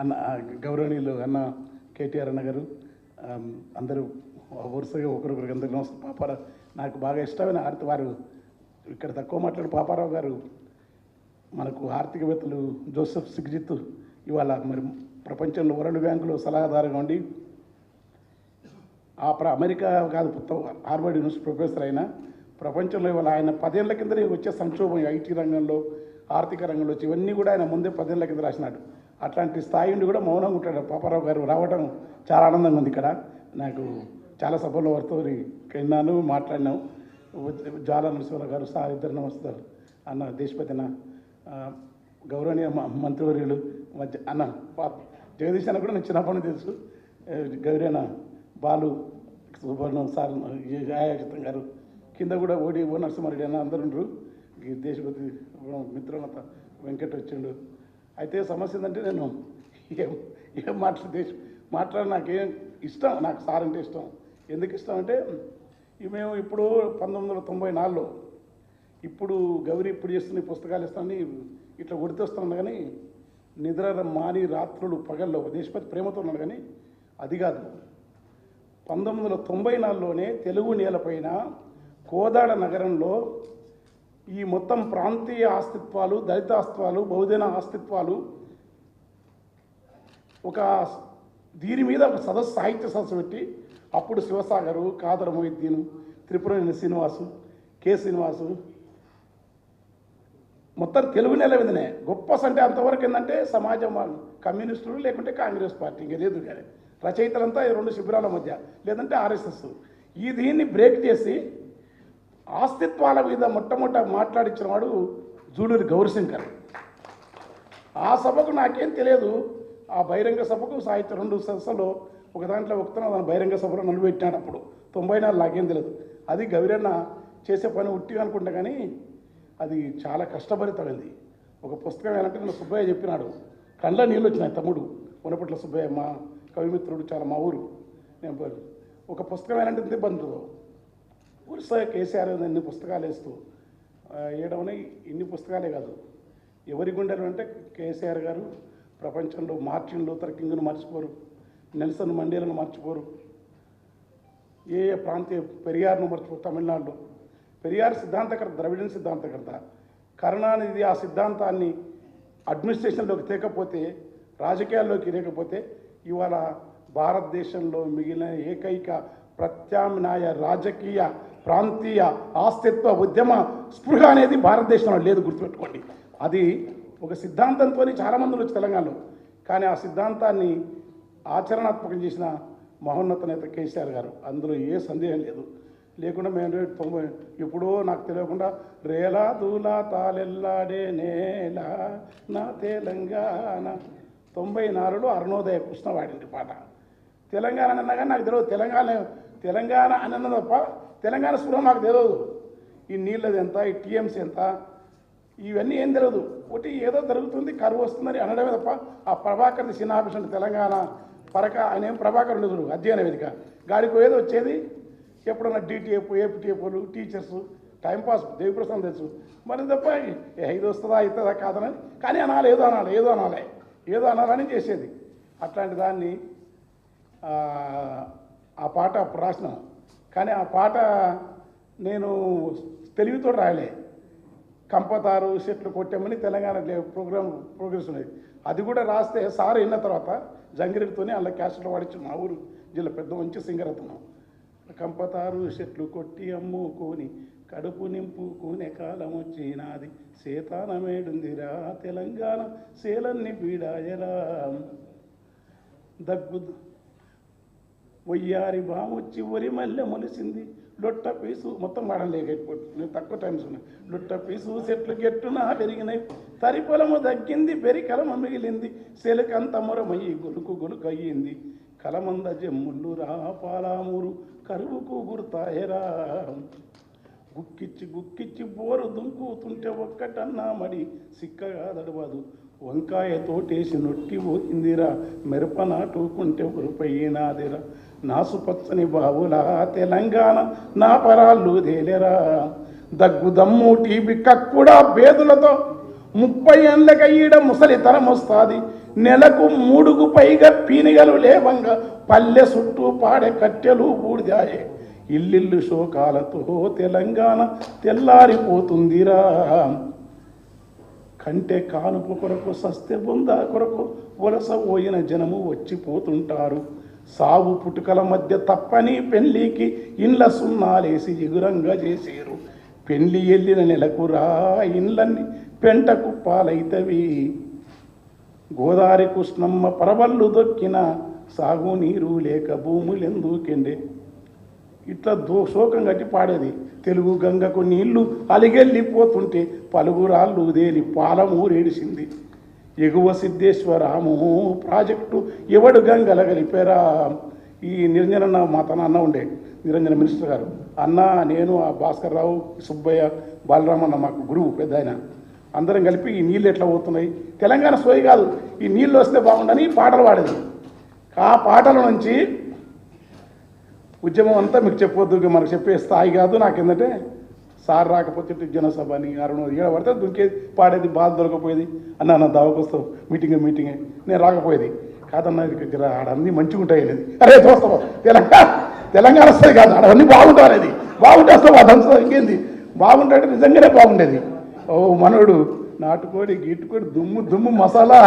అన్న గౌరవనీయులు అన్న కేటీఆర్ అన్న గారు అందరూ వరుసగా ఒకరికొకరికి అందరికి నమస్కారం పాపారావు నాకు బాగా ఇష్టమైన ఆర్తి వారు ఇక్కడ తక్కువ మాట్లాడు పాపారావు గారు మనకు ఆర్థికవేత్తలు జోసెఫ్ సిగ్జిత్ ఇవాళ మరి ప్రపంచంలో వరల్డ్ బ్యాంకులో సలహాదారుగా ఉండి ఆ ప్ర అమెరికా కాదు హార్వర్డ్ యూనివర్సిటీ ప్రొఫెసర్ అయినా ప్రపంచంలో ఇవాళ ఆయన పదేళ్ళ కిందనే వచ్చే సంక్షోభం ఐటీ రంగంలో ఆర్థిక రంగంలో వచ్చి ఇవన్నీ కూడా ఆయన ముందే పదేళ్ళ కింద రాసినాడు. అట్లాంటి స్థాయి నుండి కూడా మౌనంగా ఉంటాడు. పాపారావు గారు రావడం చాలా ఆనందంగా ఉంది ఇక్కడ. నాకు చాలా సభలో వారితో విన్నాను మాట్లాడినాం జ్వాల నరసింహరావు గారు సార్ ఇద్దరు నమస్తారు అన్న దేశపతి అన్న గౌరవనీయ మ- మంత్రివర్యులు మధ్య అన్న జగదీష్ అన్న కూడా నేను చిన్నప్పటి తెలుసు. ఏ, గౌరీ అన్న బాలు సువర్ణం సార్ గాయాచితం గారు కింద కూడా ఓడి ఓ నరసింహారెడ్డి అన్న అందరు దేశపతి మిత్రులంత వెంకట వచ్చిండు అయితే సమస్య ఏంటంటే నేను ఏం ఏం మాట్లాడే దేశ నాకేం ఇష్టం నాకు సార్ అంటే ఇష్టం. ఎందుకు ఇష్టం అంటే మేము ఇప్పుడు పంతొమ్మిది వందల తొంభై నాలుగులో ఇప్పుడు గౌరీ ఇప్పుడు చేస్తున్న పుస్తకాలు ఇస్తానని ఇట్లా గుర్తొస్తున్నాను కానీ నిద్ర మాని రాత్రులు పగల్లో దేశపతి ప్రేమతో ఉన్నాడు కానీ అది కాదు. పంతొమ్మిది వందల తొంభై నాలుగులోనే తెలుగు నేలపైన కోదాడ నగరంలో ఈ మొత్తం ప్రాంతీయ ఆస్తిత్వాలు దళితాస్తిత్వాలు బహుజన ఆస్తిత్వాలు ఒక దీని మీద ఒక సదస్సు సాహిత్య సదస్సు పెట్టి అప్పుడు శివసాగరు కాదర మొహిద్దీను త్రిపుర శ్రీనివాసు కె శ్రీనివాసు మొత్తం తెలుగు నెల మీదనే. గొప్ప అంటే అంతవరకు ఏంటంటే సమాజం వాళ్ళు కమ్యూనిస్టులు లేకుంటే కాంగ్రెస్ పార్టీ ఇంకా లేదు కానీ రచయితలంతా ఈ రెండు శిబిరాల మధ్య లేదంటే ఆర్ఎస్ఎస్. ఈ దీన్ని బ్రేక్ చేసి ఆస్తిత్వాల మీద మొట్టమొదట మాట్లాడించిన వాడు జూడూరి గౌరశంకర్. ఆ సభకు నాకేం తెలియదు. ఆ బహిరంగ సభకు సాహిత్య రెండు సదస్సులో ఒక దాంట్లో ఒకతను దాని బహిరంగ సభలో నన్ను పెట్టినాడు అప్పుడు. తొంభై నాలుగు నాకేం తెలియదు. అది గౌరన్న చేసే పని ఉట్టి అనుకుంటా కానీ అది చాలా కష్టభరితమైంది ఒక పుస్తకం ఏంటంటే నేను సుబ్బయ్య చెప్పినాడు. కళ్ళ నీళ్ళు వచ్చినాయి తమ్ముడు. ఉన్నపట్ల సుబ్బయ్య మా కవిమిత్రుడు చాలా మా ఊరు. నేను ఒక పుస్తకం ఏంటంటే బంధువు ఇబ్బంది వరుసగా కేసీఆర్ ఎన్ని పుస్తకాలు వేస్తూ వేయడమని ఇన్ని పుస్తకాలే కాదు. ఎవరి గుండెలు అంటే కేసీఆర్ గారు ప్రపంచంలో మార్టిన్ లూథర్ కింగ్ను మర్చిపోరు నెల్సన్ మండేలను మర్చిపోరు. ఏ ఏ ప్రాంతీయ పెరియార్ను మర్చిపోరు తమిళనాడులో. పెరియార్ సిద్ధాంతకర్త ద్రవిడన్ సిద్ధాంతకర్త. కరుణానిధి ఆ సిద్ధాంతాన్ని అడ్మినిస్ట్రేషన్లోకి తేకపోతే రాజకీయాల్లోకి లేకపోతే ఇవాళ భారతదేశంలో మిగిలిన ఏకైక ప్రత్యామ్నాయ రాజకీయ ప్రాంతీయ ఆస్తిత్వ ఉద్యమ స్పృహ అనేది భారతదేశంలో లేదు గుర్తుపెట్టుకోండి. అది ఒక సిద్ధాంతంతో చాలామంది వచ్చి తెలంగాణలో. కానీ ఆ సిద్ధాంతాన్ని ఆచరణాత్మకం చేసిన మహోన్నత నేత కేసీఆర్ గారు. అందులో ఏ సందేహం లేదు. లేకుండా మేము తొంభై ఎప్పుడో నాకు తెలియకుండా రేలా దూలా తాలెల్లాడే నేల నా తెలంగాణ తొంభై నాలుగులో అరుణోదయ కృష్ణ వాడింది పాట. తెలంగాణ అన్నా కానీ నాకు తెలియదు. తెలంగాణ తెలంగాణ అని అన్న తప్ప తెలంగాణ స్పృహ నాకు తెలియదు ఈ నీళ్ళది ఎంత ఈ టీఎంసీ ఎంత ఇవన్నీ ఏం తెలియదు ఒకటి ఏదో జరుగుతుంది కరువు వస్తుందని అనడమే తప్ప ఆ ప్రభాకర్ సినాభిషన్ తెలంగాణ పరక ఆయన ఏం ప్రభాకర్ ఉండదు అధ్యయన వేదిక. గాడికి ఏదో వచ్చేది ఎప్పుడన్నా డిటిఎఫ్ ఏపీటీఎఫ్లు టీచర్స్ టైంపాస్ దేవిప్రసాద్ తెలుసు. మరి తప్ప ఏ ఐదు వస్తుందా అవుతుందా కాదని కానీ అనాలి ఏదో అనాలి ఏదో అనాలి. ఏదో అనాలని చేసేది. అట్లాంటి దాన్ని ఆ, పాట అప్పుడు రాసిన. కానీ ఆ పాట నేను తెలివితో రాయలే. కంపతారు సెట్లు కొట్టామని తెలంగాణ ప్రోగ్రామ్ ప్రోగ్రెస్ ఉన్నది. అది కూడా రాస్తే సార్ విన్న తర్వాత జంగిరెడ్డితోనే అలా క్యాస్ట్లో వాడించు మా ఊరు జిల్లా పెద్ద మంచి సింగర్ అతను కంపతారు చెట్లు కొట్టి అమ్ముకొని కడుపు నింపుకునే కాలం వచ్చినాది. సీతానమేడుందిరా తెలంగాణ శీలన్ని పీడాయరా. దగ్గు వయ్యారి బామొచ్చి ఒరి మల్లె మొలిసింది. లొట్ట పీసు మొత్తం వాడలేక నేను తక్కువ టైమ్స్ ఉన్నాయి లొట్ట పీసు చెట్లు గెట్టున పెరిగినాయి తరి పొలము తగ్గింది పెరి కలమ మిగిలింది. సెలకంత మొరమయ్యి గొలుకు గొలుకు అయ్యింది. కలమంద జమ్ముళ్ళు రా పాలామూరు కరువుకు గుర్తాయరా. గుక్కిచ్చి గుక్కిచ్చి బోరు దుంకుతుంటే ఒక్కటన్నా మడి సిక్కగా దడవదు వంకాయ తోటేసి నొట్టి పోయిందిరా మిరప నాటుకుంటే ఉరిపోయినాదిరా నాసు పచ్చని బావులా తెలంగాణ నా పరాళ్ళు తేలేరా. దగ్గు దమ్ము టీబీ కక్కుడా బేదులతో ముప్పై ఏళ్ళక ఈడ ముసలితనం వస్తుంది. నెలకు మూడుకు పైగా పీనిగలు లేవంగా పల్లె చుట్టూ పాడే కట్టెలు బూడిదాయే. ఇల్లిల్లు శోకాలతో తెలంగాణ తెల్లారిపోతుందిరా. కంటే కానుపు కొరకు సస్తే బొంద కొరకు వలస పోయిన జనము వచ్చిపోతుంటారు. సాగు పుట్టుకల మధ్య తప్పని పెళ్ళికి ఇండ్ల సున్నాలేసి ఎగురంగా చేసేరు. పెళ్ళి ఎల్లిన నెలకురా ఇండ్లన్నీ పెంట కుప్పాలైతవి. గోదావరి కృష్ణమ్మ పరవళ్ళు దొక్కిన సాగునీరు లేక భూములెందుకెండే? ఇట్లా దో శోకం కట్టి పాడేది. తెలుగు గంగకు నీళ్ళు అలిగెళ్ళిపోతుంటే పలుగురాళ్ళు దేని పాలమూరేడిసింది. ఎగువ సిద్ధేశ్వరాము ప్రాజెక్టు ఎవడు గంగల కలిపారా? ఈ నిరంజన మా తన అన్న ఉండే నిరంజన మినిస్టర్ గారు. అన్న నేను ఆ భాస్కర్ రావు సుబ్బయ్య బాలరామన్న మాకు గురువు పెద్ద ఆయన అందరం కలిపి ఈ నీళ్ళు ఎట్లా పోతున్నాయి? తెలంగాణ సోయి కాదు ఈ నీళ్ళు వస్తే బాగుండని పాటలు పాడేది. ఆ పాటల నుంచి ఉద్యమం అంతా మీకు చెప్పొద్దు మనకు చెప్పే స్థాయి కాదు. నాకు ఏంటంటే సార్ రాకపోతే జనసభ అని అరుణ ఏడ పడితే దుంకేది పాడేది బాధ దొరకపోయేది. అన్న నా దావకొస్తావు మీటింగ్ మీటింగ్ నేను రాకపోయేది. కాదన్న ఇది ఆడన్నీ మంచిగా ఉంటాయి అనేది. అరే చూస్తావు తెలంగాణ తెలంగాణ వస్తుంది కాదు ఆడ అన్నీ బాగుంటావు అనేది. బాగుంటే వస్తావు అదంతా ఇంకేంది? బాగుంటే నిజంగానే బాగుండేది. ఓ మనోడు నాటుకోడి గిట్టుకోడి దుమ్ము దుమ్ము మసాలా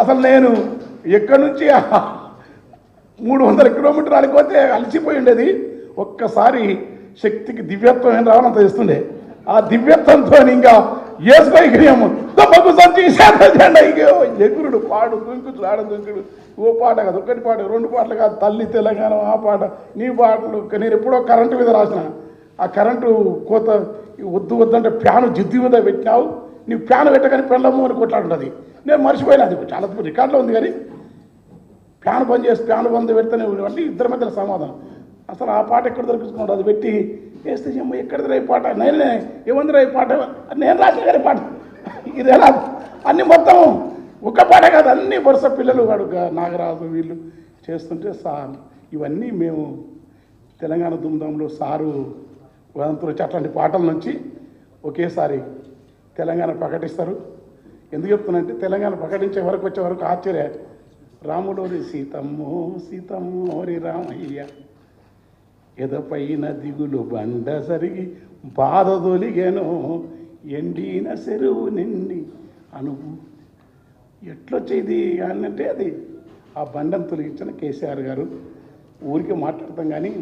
అసలు నేను ఎక్కడి నుంచి మూడు వందల కిలోమీటర్లు అడిగిపోతే అలసిపోయి ఉండేది. ఒక్కసారి శక్తికి దివ్యత్వం ఏం రావాలంత చేస్తుండే. ఆ దివ్యత్వంతో ఇంకా వేసుకోగలిగాము దెబ్బకు సంచి ఎగురుడు పాడు దుంకుడు ఆడ దుంకుడు ఓ పాట కాదు ఒకటి పాట రెండు పాటలు కాదు. తల్లి తెలంగాణ ఆ పాట. నీ పాటలు నేను ఎప్పుడో కరెంటు మీద రాసిన. ఆ కరెంటు కోత వద్దు వద్దంటే ప్యాను జిద్ది మీద పెట్టినావు. నీ ప్యాను పెట్టగానే పెళ్ళము అని కొట్లాడుతుంది నేను మర్చిపోయినా అది. చాలా రికార్డులో ఉంది కానీ ఫ్యాన్ బంద్ చేసి ఫ్యాన్ బంద్ పెడితేనే అంటే ఇద్దరి మధ్యలో సమాధానం. అసలు ఆ పాట ఎక్కడ దొరికించుకున్నాడు? అది పెట్టి వేస్తే చెమ్మ ఎక్కడిది రే ఈ పాట? నేనే ఏముంది రా ఈ పాట? నేను రాసిన గారి పాట. ఇది ఎలా? అన్ని మొత్తం ఒక్క పాట కాదు అన్ని వరుస పిల్లలు వాడు నాగరాజు వీళ్ళు చేస్తుంటే సా ఇవన్నీ మేము తెలంగాణ దుమ్దాంలో సారు వదంతులు వచ్చి అట్లాంటి పాటల నుంచి ఒకేసారి తెలంగాణ ప్రకటిస్తారు. ఎందుకు చెప్తున్నానంటే తెలంగాణ ప్రకటించే వరకు వచ్చే వరకు ఆశ్చర్య. రాములోని సీతమ్మో సీతమ్మోరి రామయ్య. ఎదపైన దిగులు బండ సరిగి బాధ తొలిగెను ఎండిన చెరువు నిండి అనుభూ ఎట్లొచ్చేది అంటే అది? ఆ బండను తొలగించిన కేసీఆర్ గారు. ఊరికే మాట్లాడతాం కానీ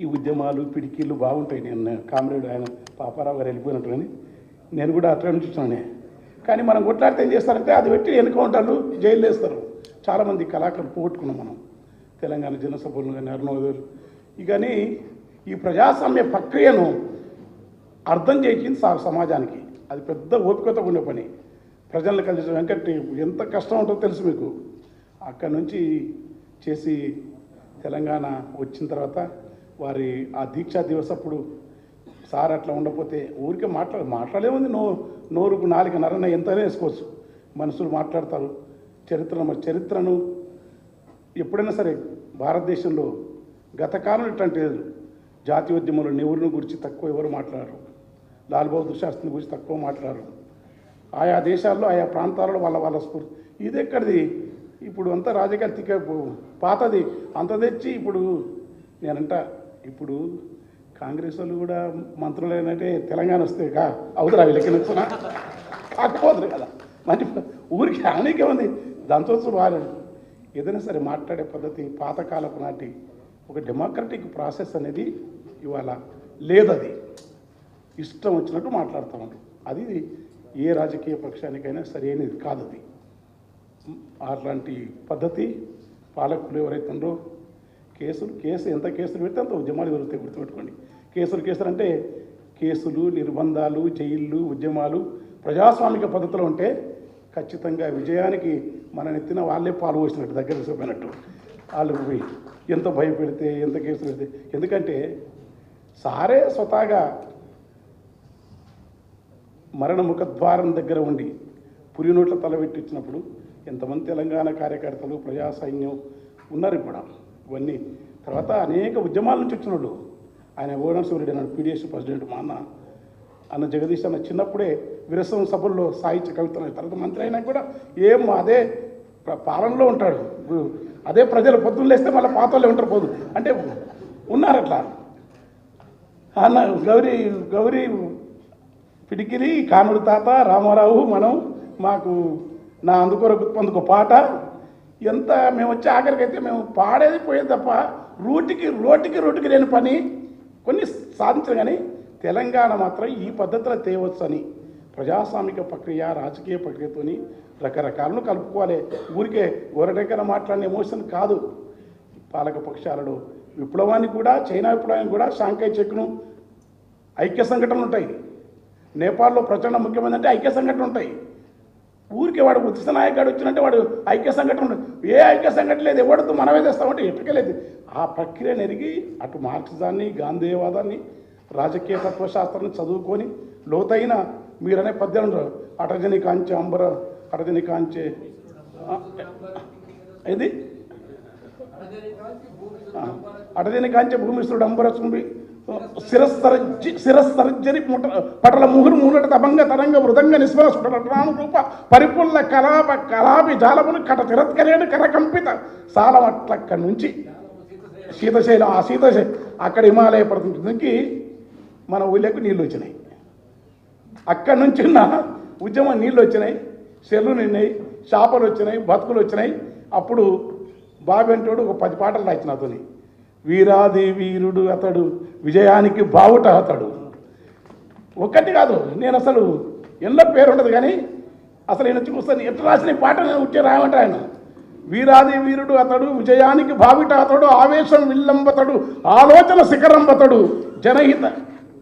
ఈ ఉద్యమాలు పిడికిళ్ళు బాగుంటాయి. నేను కామ్రేడ్ ఆయన పాపారావు గారు వెళ్ళిపోయినట్టు కానీ నేను కూడా అట్లా చూస్తున్నానే కానీ మనం కొట్లాడితే ఏం చేస్తారంటే అది పెట్టి ఎన్కౌంటర్లు జైలు వేస్తారు. చాలామంది కళాకారులు పోగొట్టుకున్నాం మనం. తెలంగాణ జనసభలు కానీ అరుణోదయులు ఇక ఈ ప్రజాస్వామ్య ప్రక్రియను అర్థం చేసింది సా సమాజానికి. అది పెద్ద ఓపికతో ఉండే పని. ప్రజలను కలిసి వెంకట్ ఎంత కష్టం ఉంటుందో తెలుసు మీకు. అక్కడి నుంచి చేసి తెలంగాణ వచ్చిన తర్వాత వారి ఆ దీక్షా దివస్ అప్పుడు సార్ అట్లా ఉండకపోతే ఊరికే మాట్లాడ మాట్లాడేముంది నో నోరుకు నాలుగు నరన ఎంతనే వేసుకోవచ్చు. మనుషులు మాట్లాడతారు. చరిత్ర మన చరిత్రను ఎప్పుడైనా సరే భారతదేశంలో గతకాలం ఇట్లాంటి లేదు. జాతీయోద్యమంలో నెహ్రూను గురించి తక్కువ ఎవరు మాట్లాడరు. లాల్ బహదూర్ శాస్త్రిని గురించి తక్కువ మాట్లాడరు. ఆయా దేశాల్లో ఆయా ప్రాంతాలలో వాళ్ళ వాళ్ళ స్ఫూర్తి ఇది ఎక్కడిది ఇప్పుడు అంతా రాజకీయాలు తిక్క పాతది. అంత తెచ్చి ఇప్పుడు నేనంట ఇప్పుడు కాంగ్రెస్ వాళ్ళు కూడా మంత్రులు ఏంటంటే తెలంగాణ వస్తే కా అవుతురా వీళ్ళకి నచ్చిన? కాకపోతుంది కదా. మంచి ఊరికి అనేకే ఉంది. దాంతో వారు ఏదైనా సరే మాట్లాడే పద్ధతి పాతకాలపు నాటి ఒక డెమోక్రటిక్ ప్రాసెస్ అనేది ఇవాళ లేదది. ఇష్టం వచ్చినట్టు మాట్లాడుతూ ఉంటారు అది ఏ రాజకీయ పక్షానికైనా సరైనది కాదు అది అట్లాంటి పద్ధతి పాలకులు ఎవరైతే ఉండో కేసులు కేసు ఎంత కేసులు పెడితే అంత ఉద్యమాలు జరుగుతాయి గుర్తుపెట్టుకోండి. కేసులు కేసులు అంటే కేసులు నిర్బంధాలు జైళ్ళు ఉద్యమాలు ప్రజాస్వామిక పద్ధతిలో ఉంటే ఖచ్చితంగా విజయానికి మన నెత్తిన వాళ్ళే పాలు పోసినట్టు దగ్గర చూపినట్టు వాళ్ళు పోయి ఎంత భయపెడితే ఎంత కేసులు పెడితే. ఎందుకంటే సారే స్వతహాగా మరణ ముఖద్వారం దగ్గర ఉండి పురినోట్ల తలబెట్టించినప్పుడు ఎంతమంది తెలంగాణ కార్యకర్తలు ప్రజా సైన్యం ఉన్నారు ఇప్పుడు. ఇవన్నీ తర్వాత అనేక ఉద్యమాల నుంచి వచ్చిన వాళ్ళు. ఆయన ఓడం సూర్యుడు అన్నాడు పీడిఎస్ ప్రెసిడెంట్ మా అన్న అన్న జగదీష్ అన్న చిన్నప్పుడే విరసం సభల్లో సాహిత్య కవితలు తర్వాత మంత్రి అయినా కూడా ఏం అదే పాలనలో ఉంటాడు. అదే ప్రజలు పొద్దున్న లేస్తే మళ్ళీ పాతలే ఉంటారు పోదు. అంటే ఉన్నారు అట్లా. అన్న గౌరీ గౌరీ పిడికిలి కానుడు తాత రామారావు మనం మాకు నా అందుకొరకు అందుకు పాట. ఎంత మేము వచ్చే ఆఖరికైతే మేము పాడేది పోయేది తప్ప రూటికి రోటికి రోటికి లేని పని. కొన్ని సాధించరు కానీ తెలంగాణ మాత్రం ఈ పద్ధతిలో తేవచ్చు అని ప్రజాస్వామిక ప్రక్రియ రాజకీయ ప్రక్రియతోని రకరకాలను కలుపుకోవాలి. ఊరికే గోరటెక్కన మాట్లాడిన ఎమోషన్ కాదు. పాలక పక్షాలలో విప్లవాన్ని కూడా చైనా విప్లవాన్ని కూడా షాంఘై చెక్ను ఐక్య సంఘటనలు ఉంటాయి. నేపాల్లో ప్రచండ ముఖ్యమంత్రి అంటే ఐక్య సంఘటనలు ఉంటాయి. ఊరికే వాడు ఉచిత నాయకుడు వచ్చినట్టే వాడు ఐక్య సంఘటన ఏ ఐక్య సంఘటన లేదు ఎవడతో మనమే తెస్తామంటే ఎప్పటికెళ్ళేది ఆ ప్రక్రియ నెరిగి అటు మార్క్సిజాన్ని గాంధీవాదాన్ని రాజకీయ తత్వశాస్త్రాన్ని చదువుకొని లోతైన మీరనే పద్యాలు అటజని కాంచే అంబర అటజని కాంచే ఇది అటజని కాంచే భూమిశ్వరుడు అంబర చుంబి శిరస్సరజ్జి శిరస్సరజ్జరి ముట పటల ముహురు మూనట తబంగ తరంగ మృదంగ నిస్వర రూప పరిపుల్ల కలాప కలాపి జాలమును కట తిరత్కరేడు కరకంపిత సాలమట్లక్కడి నుంచి శీతశైలం ఆ శీతశైలం అక్కడ హిమాలయ పర్వతంకి మన ఊళ్ళకు నీళ్ళు వచ్చినాయి. అక్కడి నుంచి ఉన్న ఉద్యమం నీళ్ళు వచ్చినాయి సెల్లు నిన్నాయి చేపలు వచ్చినాయి బతుకులు వచ్చినాయి. అప్పుడు బాబెంటోడు ఒక పది పాటలు రాసిన అతని వీరాది వీరుడు అతడు విజయానికి బావుట అతడు. ఒక్కటి కాదు నేను అసలు ఎన్నో పేరు ఉండదు కానీ అసలు నేను చూస్తాను ఎట్లా రాసిన పాట నేను ఉట్టే రాయమంటే ఆయన. వీరాది వీరుడు అతడు విజయానికి భావిట అతడు ఆవేశం విల్లంబతడు ఆలోచన శిఖరంబతడు జనహిత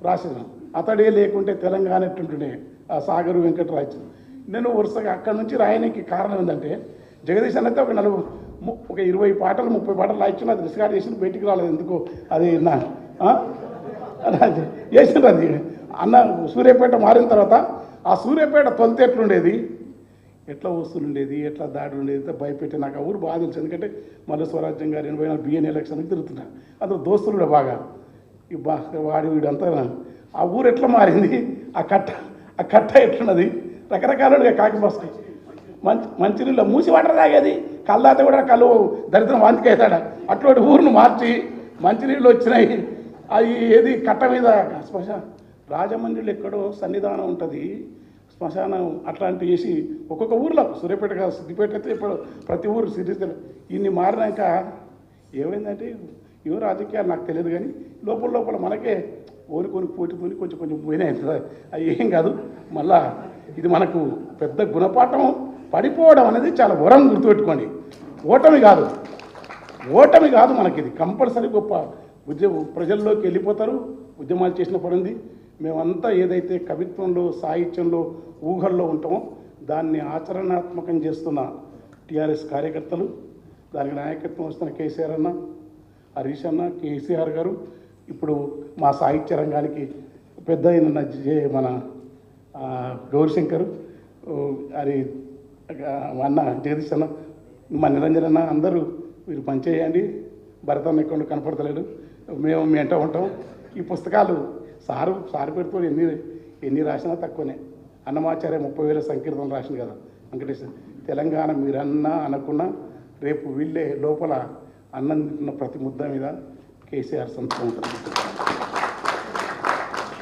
రాసిన. అతడే లేకుంటే తెలంగాణ ఎట్టుంటుండే? ఆ సాగరు వెంకటరాజు. నేను వరుసగా అక్కడి నుంచి రాయడానికి కారణం ఏంటంటే జగదీష్ అన్నైతే ఒక నలుగు ము- ఒక ఇరవై పాటలు ముప్పై పాటలు రాయించిన అది రిస్కార్డ్ చేసి బయటికి రాలేదు. ఎందుకు అది నా ఆ? అది చేసిండ్రు అది. అన్న సూర్యాపేట మారిన తర్వాత ఆ సూర్యాపేట తొలితే ఎట్లుండేది? ఎట్లా వస్తుండేది? ఎట్లా దాడి ఉండేది? భయపెట్టి నాకు ఆ ఊరు బాధ తెలుసు. ఎందుకంటే మళ్ళీ స్వరాజ్యం గారు ఎనభై నాలుగు బిఎన్ ఎలక్షన్కి తిరుగుతున్నా. అందులో దోస్తులు కూడా బాగా. ఈ బా వాడి వీడంతా ఆ ఊరు ఎట్లా మారింది? ఆ కట్ట ఆ కట్ట ఎట్లున్నది? రకరకాలుగా కాకిపోస్తాయి మంచి మంచినీళ్ళు మూసి వాటర్ తాగేది. కళ్ళాత కూడా కళ్ళు దరిద్రం వాంతికి అవుతాడ అటువంటి ఊరును మార్చి మంచినీళ్ళు వచ్చినాయి. అది ఏది? కట్ట మీద. శ్మశాన రాజమండ్రిలో ఎక్కడో సన్నిధానం ఉంటుంది. శ్మశానం అట్లాంటి చేసి ఒక్కొక్క ఊర్లో సూర్యపేట కాదు సిద్దిపేట అయితే ఇప్పుడు ప్రతి ఊరు సిరిసిల్ల. ఇన్ని మారినాక ఏమైందంటే ఏవో రాజకీయాలు నాకు తెలియదు కానీ లోపల లోపల మనకే ఓనుకొని పోటీతోని కొంచెం కొంచెం పోయినాయి. అవి ఏం కాదు. మళ్ళా ఇది మనకు పెద్ద గుణపాఠం. పడిపోవడం అనేది చాలా వరం గుర్తుపెట్టుకోండి. ఓటమి కాదు. ఓటమి కాదు మనకి ఇది. కంపల్సరీ గొప్ప ఉద్యమ ప్రజల్లోకి వెళ్ళిపోతారు. ఉద్యమాలు చేసిన పడింది మేమంతా ఏదైతే కవిత్వంలో సాహిత్యంలో ఊహల్లో ఉంటామో దాన్ని ఆచరణాత్మకం చేస్తున్న టీఆర్ఎస్ కార్యకర్తలు దానికి నాయకత్వం వస్తున్న కేసీఆర్ అన్న హరీష్ అన్న కేసీఆర్ గారు ఇప్పుడు మా సాహిత్య రంగానికి పెద్ద అయిన జే- మన గౌరీశంకర్ అది అన్న జగదీష్ అన్న మా నిరంజన్ అన్న అందరూ మీరు పనిచేయండి. భరతన్న అన్న ఇక్కడ కనపడతలేడు. మేము మీ వెంట ఉంటాం. ఈ పుస్తకాలు సారు సారు పేరుతో ఎన్ని ఎన్ని రాసినా తక్కువనే. అన్నమాచార్య ముప్పై వేల సంకీర్తనలు రాసింది కదా వెంకటేశ్వర తెలంగాణ మీరన్నా అనకున్నా రేపు వీళ్ళే లోపల అన్నం తింటున్న ప్రతి ముద్ద మీద కేసీఆర్ సంతకం ఉంటుంది.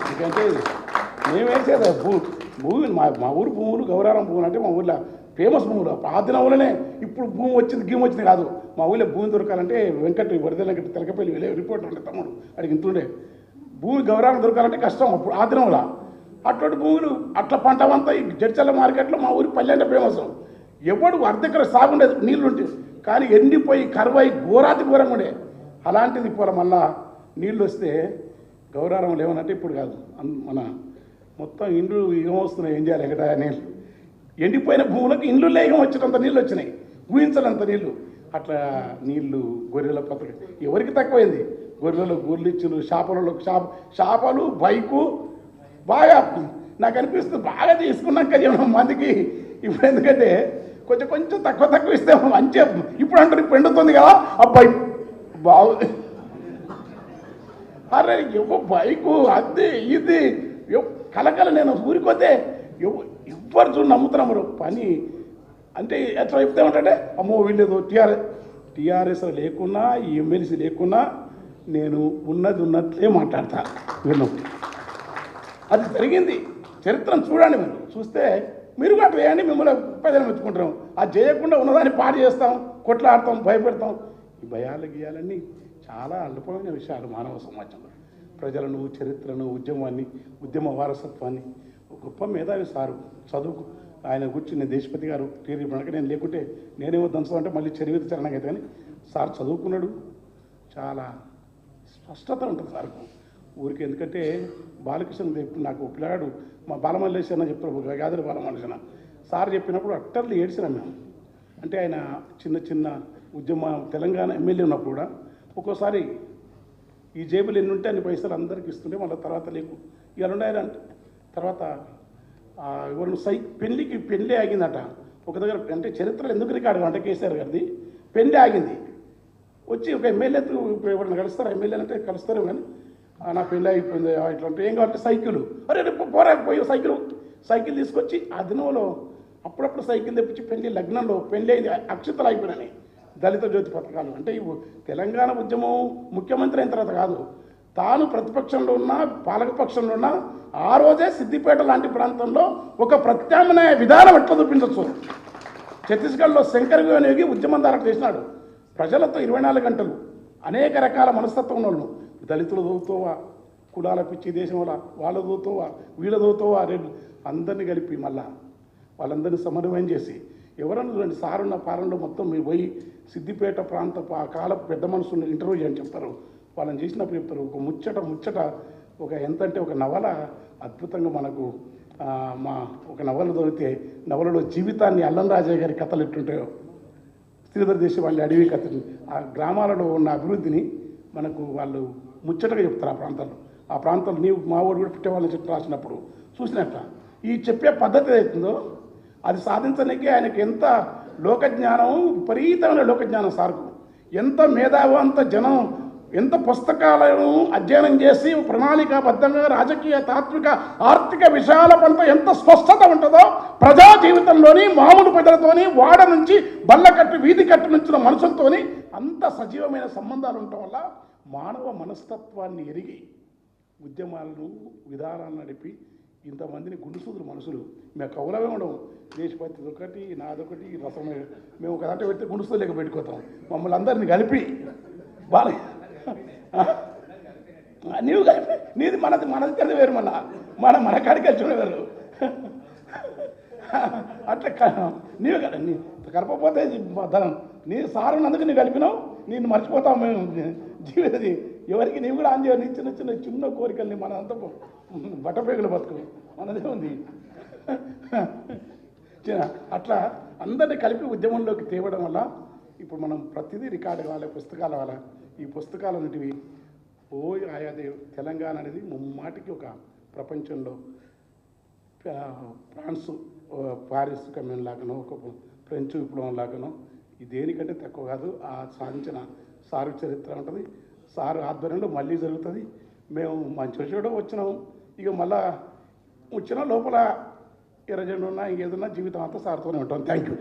ఎందుకంటే మేమేసేది భూ భూమి మా మా ఊరు భూములు గౌరారం భూములు అంటే మా ఊర్లో ఫేమస్ భూములు. ఆ దినంలోనే ఇప్పుడు భూమి వచ్చింది గీమ్ వచ్చింది కాదు. మా ఊళ్ళో భూమి దొరకాలంటే వెంకట వరద వెంకట తెలకపల్లి వెళ్ళే రిపోర్టర్ ఉండే తమ్ముడు. అడిగి ఇంతుండే. భూమి గౌరారం దొరకాలంటే కష్టం అప్పుడు ఆ దినంలో అటువంటి భూములు అట్లా పంట అంతా ఈ జడ్చల్ల మార్కెట్లో మా ఊరి పల్లె అంటే ఫేమస్. ఎవడు అర్ధకర సాగుండేది నీళ్ళుంటే కానీ ఎండిపోయి కరువై ఘోరాతి ఘోరంగా ఉండే. అలాంటిది ఇప్పుడు మళ్ళా నీళ్ళు వస్తే గౌరవం లేవనంటే ఇప్పుడు కాదు. మన మొత్తం ఇండ్లు ఏమొస్తున్నాయి ఏం చేయాలి? ఎక్కడ నీళ్ళు. ఎండిపోయిన భూములకు ఇండ్లు లేగం వచ్చినంత నీళ్ళు వచ్చినాయి. ఊహించనంత నీళ్ళు. అట్లా నీళ్ళు గొర్రెల పత్రిక. ఎవరికి తక్కువైంది? గొర్రెలు గొర్రెలు ఇచ్చులు చేపలలో చేప చేపలు బైకు. బాగా నాకు అనిపిస్తుంది బాగా తీసుకున్నాక ఏమన్నా మందికి ఇప్పుడు ఎందుకంటే కొంచెం కొంచెం తక్కువ తక్కువ ఇస్తే మంచి ఇప్పుడు అంటారు ఇప్పుడు ఎండుతుంది కదా. అబ్బాయి బాగు అరే ఇవ్వ బైకు అది ఇది కలకల నేను ఊరికొద్దే ఎవ్వరు చూడు నమ్ముతున్నాము పని. అంటే ఎట్లా చెప్తే ఉంటాడే? అమ్మో వీళ్ళేదో టీఆర్ఎస్ టీఆర్ఎస్ లేకున్నా ఎమ్మెల్సీ లేకున్నా నేను ఉన్నది ఉన్నట్లే మాట్లాడతా. వీళ్ళు అది జరిగింది. చరిత్రను చూడండి మీరు. చూస్తే మీరు కూడా వేయండి మిమ్మల్ని ప్రజలు మెచ్చుకుంటాం. అది చేయకుండా ఉన్నదాన్ని పాడు చేస్తాం కొట్లాడతాం భయపెడతాం. ఈ భయాలు గీయాలన్నీ చాలా అల్పమైన విషయాలు మానవ సమాజంలో. ప్రజలను చరిత్రను ఉద్యమాన్ని ఉద్యమ వారసత్వాన్ని గొప్ప మేధావి సారు చదువుకు ఆయన కూర్చుని దేశపతి గారు టీరీ మనక నేను లేకుంటే నేనేమో దంచడం అంటే మళ్ళీ చరివిత చరణం అయితే కానీ సార్ చదువుకున్నాడు. చాలా స్పష్టత ఉంటుంది సార్కు ఊరికి ఎందుకంటే బాలకృష్ణ నాకు పిల్లగాడు మా బాలమల్లేశన అన్న గాదరి బాలమల్లేశన సార్ చెప్పినప్పుడు అట్టర్లు ఏడ్చినాం మేము. అంటే ఆయన చిన్న చిన్న ఉద్యమ తెలంగాణ ఎమ్మెల్యే ఉన్నప్పుడు కూడా ఒక్కోసారి ఈ జేబులు ఎన్ని ఉంటే అన్ని పైసలు అందరికి ఇస్తుంటే మళ్ళీ తర్వాత లేకు ఇక ఉన్నాయని అంటే. తర్వాత ఎవరు సై పెళ్ళికి పెళ్ళి ఆగిందట. ఒక దగ్గర అంటే చరిత్రలో ఎందుకు రికార్డు అంటే కేసీఆర్ గారిది? పెళ్ళి ఆగింది. వచ్చి ఒక ఎమ్మెల్యేతో ఎవరిని ఎవరైనా కలుస్తారా? అంటే కలుస్తారు కానీ నా పెళ్ళి అయిపోయింది ఇట్లా అంటే ఏం కావాలంటే సైకిల్. అరే రేపు పోరా పోయి సైకిల్. సైకిల్ తీసుకొచ్చి ఆ దినంలో అప్పుడప్పుడు సైకిల్ తెప్పించి పెళ్ళి లగ్నంలో పెళ్ళి అయింది అక్షతలు అయిపోయినాయి. దళిత జ్యోతి పథకాలు. అంటే ఇవి తెలంగాణ ఉద్యమం ముఖ్యమంత్రి అయిన తర్వాత కాదు తాను ప్రతిపక్షంలో ఉన్న పాలకపక్షంలో ఉన్న ఆ రోజే సిద్దిపేట లాంటి ప్రాంతంలో ఒక ప్రత్యామ్నాయ విధానం ఎట్లా చూపించవచ్చు ఛత్తీస్గఢ్లో శంకర్ యోగి ఉద్యమం ద్వారా చేసినాడు. ప్రజలతో ఇరవై నాలుగు గంటలు అనేక రకాల మనస్తత్వం వాళ్ళు దళితులు చదువుతావా కులాల పిచ్చి దేశం వల్ల వాళ్ళ చదువుతావా వీళ్ళ చదువుతావా రెండు అందరినీ కలిపి మళ్ళా వాళ్ళందరినీ సమన్వయం చేసి ఎవరన్నా చూడండి సారున్న పాలనలో మొత్తం మీరు పోయి సిద్దిపేట ప్రాంత ఆ కాల పెద్ద మనుషుల్ని ఇంటర్వ్యూ చేయని చెప్తారు. వాళ్ళని చేసినప్పుడు చెప్తారు. ఒక ముచ్చట ముచ్చట ఒక ఎంత అంటే ఒక నవల అద్భుతంగా మనకు మా ఒక నవల దొరికితే నవలలో జీవితాన్ని అల్లం రాజయ్య గారి కథలు ఎట్టుంటాయో శ్రీధర్ దేశం వాళ్ళ అడవి కథని ఆ గ్రామాలలో ఉన్న అభివృద్ధిని మనకు వాళ్ళు ముచ్చటగా చెప్తారు ఆ ప్రాంతంలో ఆ ప్రాంతంలో నీవు మా ఊరు కూడా పుట్టేవాళ్ళని చెప్పి రాసినప్పుడు చూసినట్ట? ఈ చెప్పే పద్ధతి ఏదైతుందో అది సాధించడానికి ఆయనకి ఎంత లోకజ్ఞానం విపరీతమైన లోకజ్ఞానం సార్కు ఎంత మేధావు అంత జనం ఎంత పుస్తకాలను అధ్యయనం చేసి ప్రణాళికాబద్ధంగా రాజకీయ తాత్విక ఆర్థిక విషయాల పట్ల ఎంత స్పష్టత ఉంటుందో ప్రజా జీవితంలోని మామూలు ప్రజలతోని వాడ నుంచి బల్లకట్టు వీధి కట్టు నుంచి మనుషులతోని అంత సజీవమైన సంబంధాలు ఉండటం వల్ల మానవ మనస్తత్వాన్ని ఎరిగి ఉద్యమాలను విధానాలను నడిపి ఇంతమందిని గుండుసూదులు మనుషులు. మేము కౌలమే ఉండవు దేశపతి ఒకటి నాదొకటి రసమే. మేము ఒక దాంట్లో పెడితే గుండుసూలు లేక పెట్టుకోతాం మమ్మల్ని అందరిని కలిపి బాల. నీవు కలిపి. నీది మనది మనది తెలియదు వేరు మళ్ళా. మన మన కాడికి వచ్చి వేరు. అట్లా నీవు నీ కలపపోతే ధనం. నీ సారు అందుకు నీవు కలిపినావు. నేను మర్చిపోతావు మేము. జీవితది ఎవరికి నీవు కూడా ఆన్ చిన్న చిన్న చిన్న కోరికల్ని మన అంత బట్టపేగులు బతుకు మనదే ఉంది. చిన్న- అట్లా అందరినీ కలిపి ఉద్యమంలోకి తేవడం వల్ల ఇప్పుడు మనం ప్రతిదీ రికార్డు కావాలి పుస్తకాల వల్ల ఈ పుస్తకాలు అనేటివి ఓ ఆయా తెలంగాణ అనేది ముమ్మాటికి ఒక ప్రపంచంలో ఫ్రాన్స్ పారిస్ కమ్యూన్ లాగానో ఒక ఫ్రెంచ్ విప్లవం లాగానో ఇది దేనికంటే తక్కువ కాదు. ఆ సాధించిన సారు చరిత్ర ఉంటుంది. సార్ ఆధ్వర్యంలో మళ్ళీ జరుగుతుంది. మేము మంచి చెడు వచ్చినాము ఇక మళ్ళా వచ్చిన లోపల ఇరజెండు ఉన్నా ఇంకేదన్నా జీవితం అంతా సార్తోనే ఉంటాం. Thank you